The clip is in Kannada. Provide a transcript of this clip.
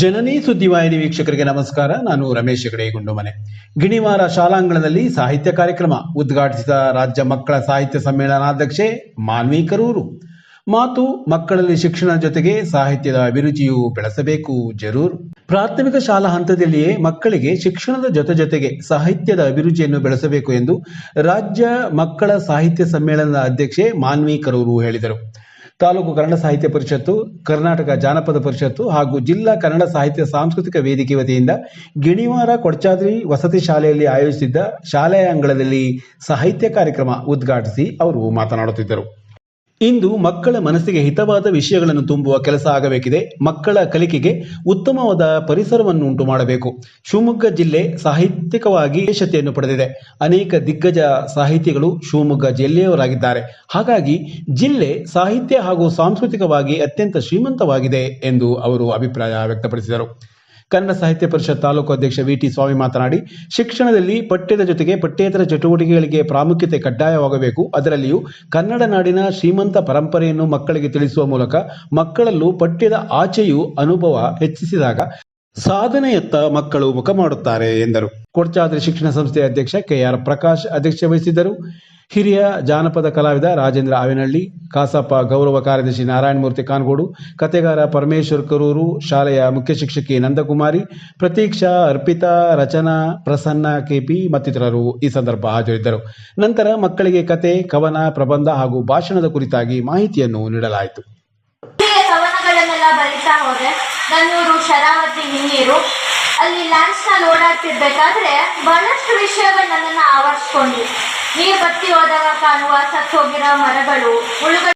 ಜನನಿ ಸುದ್ದಿವಾಹಿನಿ ವೀಕ್ಷಕರಿಗೆ ನಮಸ್ಕಾರ. ನಾನು ರಮೇಶ್ ಹೆಗಡೆ, ಗುಂಡುಮನೆ. ಗಿಣಿವಾರ ಶಾಲಾಂಗಣದಲ್ಲಿ ಸಾಹಿತ್ಯ ಕಾರ್ಯಕ್ರಮ ಉದ್ಘಾಟಿಸಿದ ರಾಜ್ಯ ಮಕ್ಕಳ ಸಾಹಿತ್ಯ ಸಮ್ಮೇಳನಾಧ್ಯಕ್ಷೆ ಮಾನ್ವಿ ಕರೂರು. ಮಾತು ಮಕ್ಕಳಲ್ಲಿ ಶಿಕ್ಷಣ ಜೊತೆಗೆ ಸಾಹಿತ್ಯದ ಅಭಿರುಚಿಯು ಬೆಳೆಸಬೇಕು ಜರೂರು. ಪ್ರಾಥಮಿಕ ಶಾಲಾ ಹಂತದಲ್ಲಿಯೇ ಮಕ್ಕಳಿಗೆ ಶಿಕ್ಷಣದ ಜೊತೆ ಜೊತೆಗೆ ಸಾಹಿತ್ಯದ ಅಭಿರುಚಿಯನ್ನು ಬೆಳೆಸಬೇಕು ಎಂದು ರಾಜ್ಯ ಮಕ್ಕಳ ಸಾಹಿತ್ಯ ಸಮ್ಮೇಳನದ ಅಧ್ಯಕ್ಷೆ ಮಾನ್ವಿ ಕರೂರು ಹೇಳಿದರು. ತಾಲೂಕು ಕನ್ನಡ ಸಾಹಿತ್ಯ ಪರಿಷತ್ತು, ಕರ್ನಾಟಕ ಜಾನಪದ ಪರಿಷತ್ತು ಹಾಗೂ ಜಿಲ್ಲಾ ಕನ್ನಡ ಸಾಹಿತ್ಯ ಸಾಂಸ್ಕೃತಿಕ ವೇದಿಕೆ ವತಿಯಿಂದ ಗಿಣಿವಾರ ಕೊಡಚಾದ್ರಿ ವಸತಿ ಶಾಲೆಯಲ್ಲಿ ಆಯೋಜಿಸಿದ್ದ ಶಾಲೆಯ ಅಂಗಳದಲ್ಲಿ ಸಾಹಿತ್ಯ ಕಾರ್ಯಕ್ರಮ ಉದ್ಘಾಟಿಸಿ ಅವರು ಮಾತನಾಡುತ್ತಿದ್ದರು. ಇಂದು ಮಕ್ಕಳ ಮನಸ್ಸಿಗೆ ಹಿತವಾದ ವಿಷಯಗಳನ್ನು ತುಂಬುವ ಕೆಲಸ ಆಗಬೇಕಿದೆ. ಮಕ್ಕಳ ಕಲಿಕೆಗೆ ಉತ್ತಮವಾದ ಪರಿಸರವನ್ನು ಉಂಟು ಮಾಡಬೇಕು. ಶಿವಮೊಗ್ಗ ಜಿಲ್ಲೆ ಸಾಹಿತ್ಯಿಕವಾಗಿ ವಿಶೇಷತೆಯನ್ನು ಪಡೆದಿದೆ. ಅನೇಕ ದಿಗ್ಗಜ ಸಾಹಿತಿಗಳು ಶಿವಮೊಗ್ಗ ಜಿಲ್ಲೆಯವರಾಗಿದ್ದಾರೆ. ಹಾಗಾಗಿ ಜಿಲ್ಲೆ ಸಾಹಿತ್ಯ ಹಾಗೂ ಸಾಂಸ್ಕೃತಿಕವಾಗಿ ಅತ್ಯಂತ ಶ್ರೀಮಂತವಾಗಿದೆ ಎಂದು ಅವರು ಅಭಿಪ್ರಾಯ ವ್ಯಕ್ತಪಡಿಸಿದರು. ಕನ್ನಡ ಸಾಹಿತ್ಯ ಪರಿಷತ್ ತಾಲೂಕು ಅಧ್ಯಕ್ಷ ವಿಟಿ ಸ್ವಾಮಿ ಮಾತನಾಡಿ, ಶಿಕ್ಷಣದಲ್ಲಿ ಪಠ್ಯದ ಜೊತೆಗೆ ಪಠ್ಯೇತರ ಚಟುವಟಿಕೆಗಳಿಗೆ ಪ್ರಾಮುಖ್ಯತೆ ಕಡ್ಡಾಯವಾಗಬೇಕು. ಅದರಲ್ಲಿಯೂ ಕನ್ನಡ ನಾಡಿನ ಶ್ರೀಮಂತ ಪರಂಪರೆಯನ್ನು ಮಕ್ಕಳಿಗೆ ತಿಳಿಸುವ ಮೂಲಕ ಮಕ್ಕಳಲ್ಲೂ ಪಠ್ಯದ ಆಚೆಯೂ ಅನುಭವ ಹೆಚ್ಚಿಸಿದಾಗ ಸಾಧನೆಯತ್ತ ಮಕ್ಕಳು ಮುಖ ಮಾಡುತ್ತಾರೆ ಎಂದರು. ಕೊಡ್ಚಾದ್ರಿ ಶಿಕ್ಷಣ ಸಂಸ್ಥೆಯ ಅಧ್ಯಕ್ಷ ಕೆಆರ್ ಪ್ರಕಾಶ್ ಅಧ್ಯಕ್ಷ ವಹಿಸಿದ್ದರು. ಹಿರಿಯ ಜಾನಪದ ಕಲಾವಿದ ರಾಜೇಂದ್ರ ಆವಿನಹಳ್ಳಿ, ಕಾಸಪ್ಪ ಗೌರವ ಕಾರ್ಯದರ್ಶಿ ನಾರಾಯಣಮೂರ್ತಿ ಕಾನ್ಗೋಡು, ಕತೆಗಾರ ಪರಮೇಶ್ವರ್ ಕರೂರು, ಶಾಲೆಯ ಮುಖ್ಯ ಶಿಕ್ಷಕಿ ನಂದಕುಮಾರಿ, ಪ್ರತೀಕ್ಷಾ ಅರ್ಪಿತಾ, ರಚನಾ ಪ್ರಸನ್ನ ಕೆಪಿ ಮತ್ತಿತರರು ಈ ಸಂದರ್ಭ ಹಾಜರಿದ್ದರು. ನಂತರ ಮಕ್ಕಳಿಗೆ ಕತೆ, ಕವನ, ಪ್ರಬಂಧ ಹಾಗೂ ಭಾಷಣದ ಕುರಿತಾಗಿ ಮಾಹಿತಿಯನ್ನು ನೀಡಲಾಯಿತು. ಕವನಗಳನ್ನೆಲ್ಲ ಬರಿತಾ ನನ್ನೂರು, ಶರಾವತಿ, ಹಿನ್ನೀರು ಅಲ್ಲಿ ಲ್ಯಾಂಡ್ಸ್ನಲ್ಲಿ ಓಡಾಡ್ತಿರ್ಬೇಕಾದ್ರೆ ಬಹಳಷ್ಟು ವಿಷಯಗಳು ನನ್ನನ್ನು ಆವರಿಸ್ಕೊಂಡ್ವಿ ನೀರು ಬತ್ತಿ ಹೋದಾಗ ಕಾಣುವ, ಸತ್ತೋಗಿರೋ ಮರಗಳು ಹುಳುಗಳು